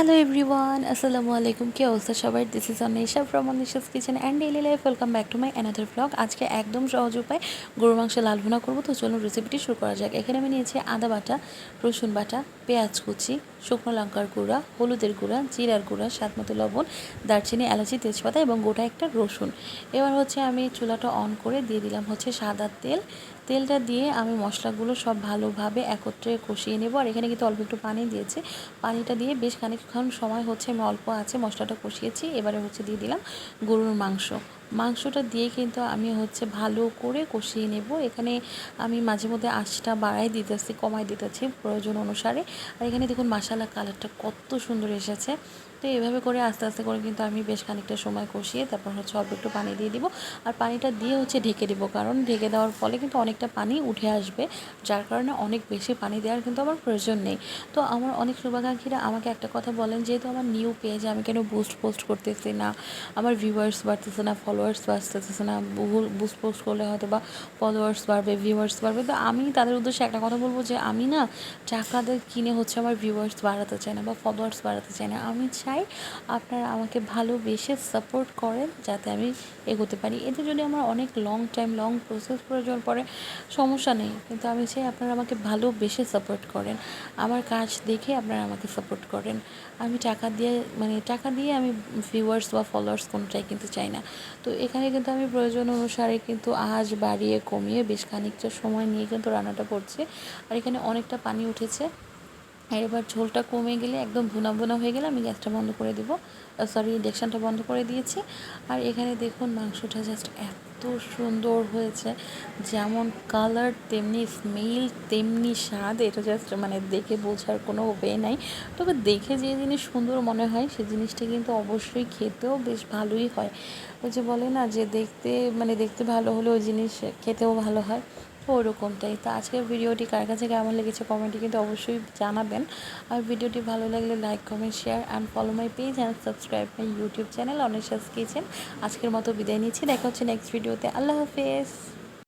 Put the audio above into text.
Hello everyone আসসালামু আলাইকুম কি অবস্থা সবার this is Anesha from Anisha's kitchen and daily life welcome back to my another blog আজকে একদম সহজ উপায় গরু মাংস লাল ভুনা করব তো চলুন রেসিপিটি শুরু করা যাক এখানে আমি নিয়েছি আদা বাটা, রসুন বাটা, পেঁয়াজ কুচি শুকনো লঙ্কার গুঁড়া, হলুদের গুঁড়া, জিরার গুঁড়া, স্বাদ মতো লবণ, দারচিনি, এলাচি, তেজপাতা এবং গোটা একটা রসুন। এবার হচ্ছে আমি চুলাটা অন করে দিয়ে দিলাম হচ্ছে সাদা তেল। তেলটা দিয়ে আমি মশলাগুলো সব ভালোভাবে একত্রে কষিয়ে নেব। আর এখানে কিন্তু অল্প একটু পানি দিয়েছে। পানিটা দিয়ে বেশ খানিকক্ষণ সময় হচ্ছে আমি অল্প আছে মশলাটা কষিয়েছি। এবারে হচ্ছে দিয়ে দিলাম গরুর মাংস। মাংসটা দিয়ে কিন্তু আমি হচ্ছে ভালো করে কষিয়ে নেব। এখানে আমি মাঝে মধ্যে আঁচটা বাড়াই দিতেছি, কমাই দিতেছি প্রয়োজন অনুসারে। আর এখানে দেখুন মশালা কালারটা কত সুন্দর এসেছে। তো এভাবে করে আস্তে আস্তে করে কিন্তু আমি বেশ খানিকটা সময় কষিয়ে তারপর হচ্ছে অল্প একটু পানি দিয়ে দিব। আর পানিটা দিয়ে হচ্ছে ঢেকে দিব, কারণ ঢেকে দেওয়ার ফলে কিন্তু অনেকটা পানি উঠে আসবে, যার কারণে অনেক বেশি পানি দেওয়ার কিন্তু আমার প্রয়োজন নেই। তো আমার অনেক শুভাকাঙ্ক্ষীরা আমাকে একটা কথা বলেন, যেহেতু আমার নিউ পেজ আমি কেন বুস্ট পোস্ট করতেছি না? আমার ভিউয়ার্স বাড়তেছে না ফলোয়ার্স বাড়তেছে না? বুস্ট পোস্ট করলে হয়তো বা ফলোয়ার্স বাড়বে ভিউয়ার্স বাড়বে। তো আমি তাদের উদ্দেশ্যে একটা কথা বলব যে, আমি না টাকা দিয়ে কিনে হচ্ছে আমার ভিউয়ার্স বাড়াতে চাই না বা ফলোয়ার্স বাড়াতে চাই না। আমি চাই আপনারা আমাকে ভালোবেসে সাপোর্ট করেন যাতে আমি এগোতে পারি। এতে যদি আমার অনেক লং টাইম লং প্রসেস প্রয়োজন পড়ে সমস্যা নেই, কিন্তু আমি চাই আপনারা আমাকে ভালোবেসে সাপোর্ট করেন। আমার কাজ দেখে আপনারা আমাকে সাপোর্ট করেন। আমি টাকা দিয়ে মানে টাকা দিয়ে আমি ভিউয়ার্স বা ফলোয়ার্স কোনোটাই কিন্তু চাই না। তো এখানে কিন্তু আমি প্রয়োজন অনুসারে কিন্তু আজ বাড়িয়ে কমিয়ে বেশ খানিকটা সময় নিয়ে কিন্তু রান্নাটা করছি। আর এখানে অনেকটা পানি উঠেছে। আর এবার ঝোলটা কমে গেলে একদম ভুনা ভুনা হয়ে গেলে আমি গ্যাসটা বন্ধ করে দেবো। সরি ইন্ডাকশানটা বন্ধ করে দিয়েছি। আর এখানে দেখুন মাংসটা জাস্ট এত সুন্দর হয়েছে। যেমন কালার তেমনি স্মেল তেমনি স্বাদ, এটা জাস্ট মানে দেখে বোঝার কোনো ওয়ে নাই। তবে দেখে যে জিনিস সুন্দর মনে হয়, সে জিনিসটা কিন্তু অবশ্যই খেতেও বেশ ভালোই হয়। ওই যে বলে না যে দেখতে মানে দেখতে ভালো হলে ওই জিনিস খেতেও ভালো হয়। ওরকমটাই তো আজকের ভিডিওটি কার কাছে, কেমন লেগেছে কমেন্টে কিন্তু অবশ্যই জানাবেন। আর ভিডিওটি ভালো লাগলে like comment share and follow my page and subscribe my YouTube channel Anesha's kitchen আজকের মতো বিদায় নিচ্ছি। দেখা হচ্ছে নেক্সট ভিডিওতে আল্লাহ হাফেজ।